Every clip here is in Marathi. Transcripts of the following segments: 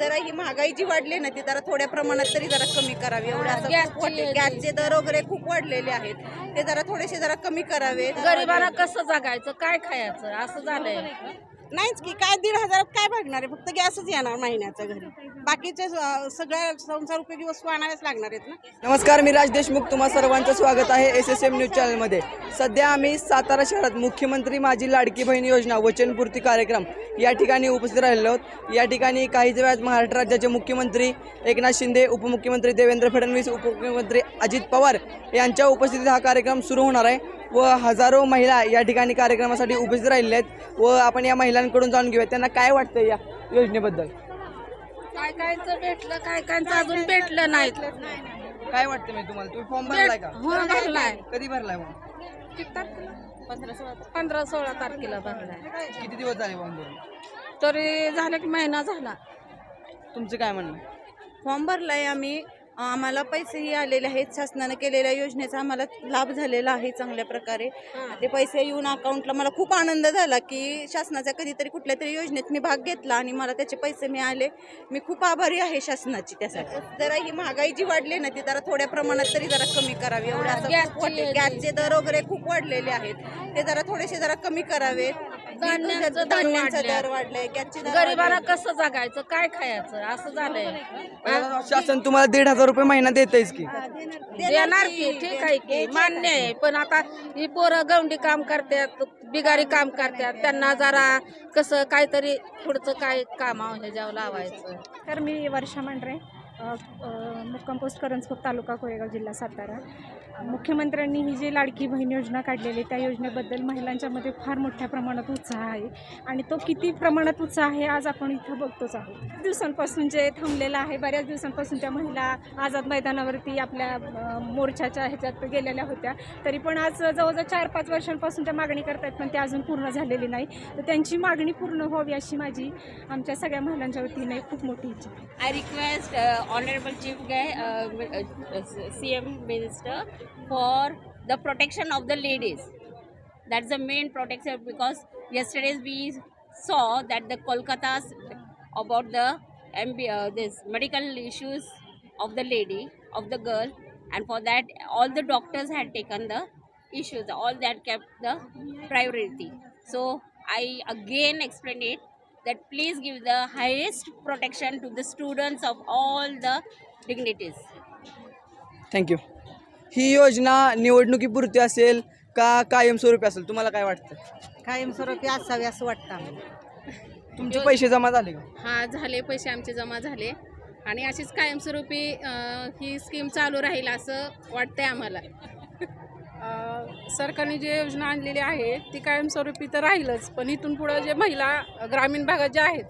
जरा ही महागाई जी वाढली ना ती जरा थोड्या प्रमाणात तरी जरा कमी करावी. एवढ्या असं गॅसची खूप वाटते. गॅसचे दर वगैरे खूप वाढलेले आहेत. ते जरा थोडेसे जरा कमी करावे. गरिबांना कसं जगायचं? काय खायचं? असं झालंय. नाहीच की काय दीड हजारात काय भागणार आहे? फक्त गॅसच येणार महिन्याचा घरी. बाकीचे अं, सगळ्या संसार उपयोगी वस्तू आणाव्याच लागणार आहेत ना? नमस्कार मी राज देशमुख. तुम्हा सर्वांचं स्वागत आहे एस एस एम न्यूज चॅनलमध्ये सध्या आम्ही सातारा शहरात मुख्यमंत्री माझी लाडकी बहीण योजना वचनपूर्ती कार्यक्रम या ठिकाणी उपस्थित राहिलो आहोत. या ठिकाणी काहीच वेळात महाराष्ट्र राज्याचे मुख्यमंत्री एकनाथ शिंदे उपमुख्यमंत्री देवेंद्र फडणवीस उपमुख्यमंत्री अजित पवार यांच्या उपस्थितीत हा कार्यक्रम सुरू होणार आहे. व हजारो महिला या ठिकाणी कार्यक्रमासाठी उपस्थित राहिलेल्या आहेत. व आपण या महिलांकडून जाणून घेऊया त्यांना काय वाटतं या योजनेबद्दल? काय कायचं भेटलं काय कायचं अजून भेटलं नाही काय वाटतं मी तुम्हाला? तुम्ही फॉर्म भरलाय का? हो भरलाय. कधी भरलाय किती तारखेला? पंधरा सोळा पंधरा सोळा तारखेला भरलाय. किती दिवस झाले फॉर्म भरून? तरी झालं की महिना झाला. तुमचं काय म्हणणं? फॉर्म भरलाय आम्ही. आम्हाला पैसेही आलेले आहेत. शासनानं केलेल्या योजनेचा आम्हाला लाभ झालेला आहे चांगल्या प्रकारे. ते पैसे येऊन अकाउंटला मला खूप आनंद झाला की शासनाच्या कधीतरी कुठल्या तरी योजनेत मी भाग घेतला आणि मला त्याचे पैसे मिळाले. मी खूप आभारी आहे शासनाची त्यासाठी. जरा ही महागाई जी वाढली ना ती जरा थोड्या प्रमाणात तरी जरा कमी करावी. एवढ्या गॅसची दर वगैरे खूप वाढलेले आहेत. ते जरा थोडेसे जरा कमी करावे धान्याचं दर धान्यांचा. दर वाढलाय. कसं जगायचं? काय खायचं? असं झालंय. शासन तुम्हाला दीड हजार रुपये महिना देतेच की. देणार की. ठीक आहे की. मान्य आहे. पण आता ही पोरं गवंडी काम करतात बिगारी काम करतात. त्यांना जरा कसं काहीतरी पुढचं काय काम ह्याच्यावर लावायचं. तर मी वर्षा मांढरे अ, अ, मुक्काम पोस्ट करंजपूर तालुका कोरेगाव जिल्हा सातारा. मुख्यमंत्र्यांनी ही जी लाडकी बहीण योजना काढलेली आहे, त्या योजनेबद्दल महिलांच्यामध्ये फार मोठ्या प्रमाणात उत्साह आहे. आणि तो किती प्रमाणात उत्साह आहे आज आपण इथं बघतोच आहोत. दिवसांपासून जे थांबलेलं आहे बऱ्याच दिवसांपासून त्या महिला आझाद मैदानावरती आपल्या मोर्चाच्या ह्याच्यात गेलेल्या होत्या. तरी पण आज जवळजवळ चार पाच वर्षांपासून त्या मागणी करतायत पण ते अजून पूर्ण झालेली नाही. तर त्यांची मागणी पूर्ण व्हावी अशी माझी आमच्या सगळ्या महिलांच्या वतीने खूप मोठी इच्छा I request honourable chief guy C M minister for the protection of the ladies. That's the main protection because yesterday we saw that the Kolkata's about the uh, this medical issues of the lady of the girl and for that all the doctors had taken the issues all that kept the priority. So i again explained it that please give the highest protection to the students of all the dignities. Thank you. ही योजना निवडणुकीपुरती असेल का कायमस्वरूपी असेल? तुम्हाला काय वाटतं? कायमस्वरूपी असावी असं वाटतं आम्हाला. तुमचे पैसे जमा झाले का? हा झाले. पैसे आमचे जमा झाले. आणि अशीच कायमस्वरूपी अ, ही स्कीम चालू राहील असं वाटतंय आम्हाला. सरकारने जे योजना आणलेली आहे ती कायमस्वरूपी तर राहीलच. पण इथून पुढं जे महिला ग्रामीण भागात ज्या आहेत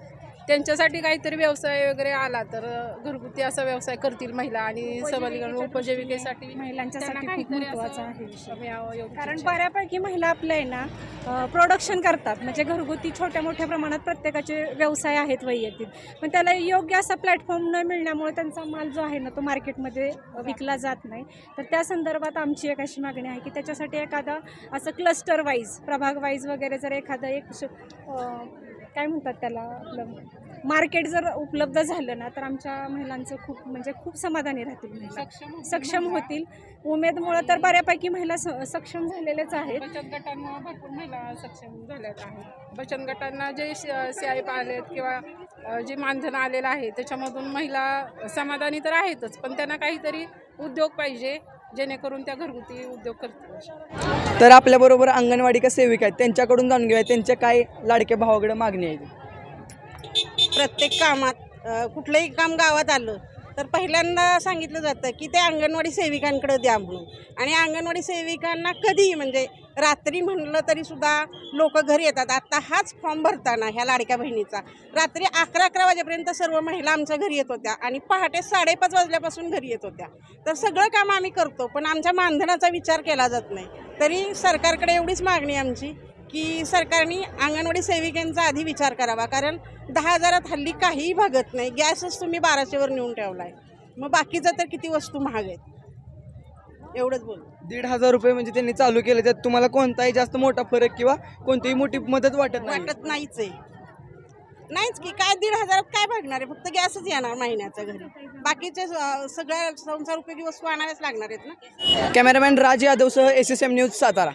त्यांच्यासाठी काहीतरी व्यवसाय वगैरे आला तर घरगुती असा व्यवसाय करतील महिला आणि सबलीकरण उपजीविकेसाठी महिलांच्यासाठी त्यांना खूप काहीतरी महत्त्वाचा असं आहे विषय. मिळावं एवढीच कारण. बऱ्यापैकी महिला आपल्या आहे ना प्रोडक्शन करतात म्हणजे घरगुती छोट्या मोठ्या प्रमाणात प्रत्येकाचे व्यवसाय आहेत वैयक्तिक पण त्याला योग्य असा प्लॅटफॉर्म न मिळण्यामुळे त्यांचा माल जो आहे ना तो मार्केटमध्ये विकला जात नाही तर त्या संदर्भात आमची एक अशी मागणी आहे की त्याच्यासाठी एखादा असं क्लस्टर वाईज प्रभाग वाईज वगैरे जर एखादं एक श- अं, काय म्हणतात त्याला आपलं? मार्केट जर उपलब्ध झालं ना तर आमच्या महिलांचं खूप म्हणजे खूप समाधानी राहतील महिला. सक्षम होतील. सक्षम. होतील. उमेदमुळं तर बऱ्यापैकी महिला स- सक्षम झालेल्याच आहेत. बचत गटांमुळे भरपूर महिला सक्षम झाल्यात आहेत. बचत गटांना जे सी आय आलेत किंवा जे मानधन आलेलं आहे त्याच्यामधून महिला समाधानी तर आहेतच पण त्यांना काहीतरी उद्योग पाहिजे जेणेकरून त्या घरगुती उद्योग करतील. तर आपल्याबरोबर अंगणवाडी का सेविका आहेत त्यांच्याकडून जाणून घेऊया. त्यांच्या काय लाडक्या भावाकडे मागणी आहे? प्रत्येक कामात अ, कुठलंही काम गावात आलं तर पहिल्यांदा सांगितलं जातं की ते अंगणवाडी सेविकांकडे द्या म्हणून. आणि अंगणवाडी सेविकांना कधीही म्हणजे रात्री म्हणलं तरी सुद्धा लोक घरी येतात. आता हाच फॉर्म भरताना ह्या लाडक्या बहिणीचा. रात्री अकरा अकरा वाजेपर्यंत सर्व महिला आमच्या घरी येत होत्या आणि पहाटे साडेपाच वाजल्यापासून घरी येत होत्या. तर सगळं काम आम्ही करतो पण आमच्या मानधनाचा विचार केला जात नाही. तरी सरकारकडे एवढीच मागणी आमची की सरकारने अंगणवाडी सेविकांचा आधी विचार करावा. कारण दहा हजारात हल्ली काहीही भागत नाही. गॅसच तुम्ही बाराशेवर नेऊन ठेवला आहे मग बाकीचं तर किती वस्तू महाग आहेत. एवढंच बोल. दीड हजार रुपये म्हणजे त्यांनी चालू केले त्यात तुम्हाला कोणताही जास्त मोठा फरक किंवा कोणतीही मोठी मदत वाटत नाही. वाटत नाहीच आहे. नाहीच की काय दीड हजारात काय भागणार आहे? फक्त गॅसच येणार महिन्याचा घरी. बाकीचे अं, सगळ्या संसार उपयोगी वस्तू आणाव्याच लागणार आहेत ना? Cameraman Raj यादवसह S S M news Satara.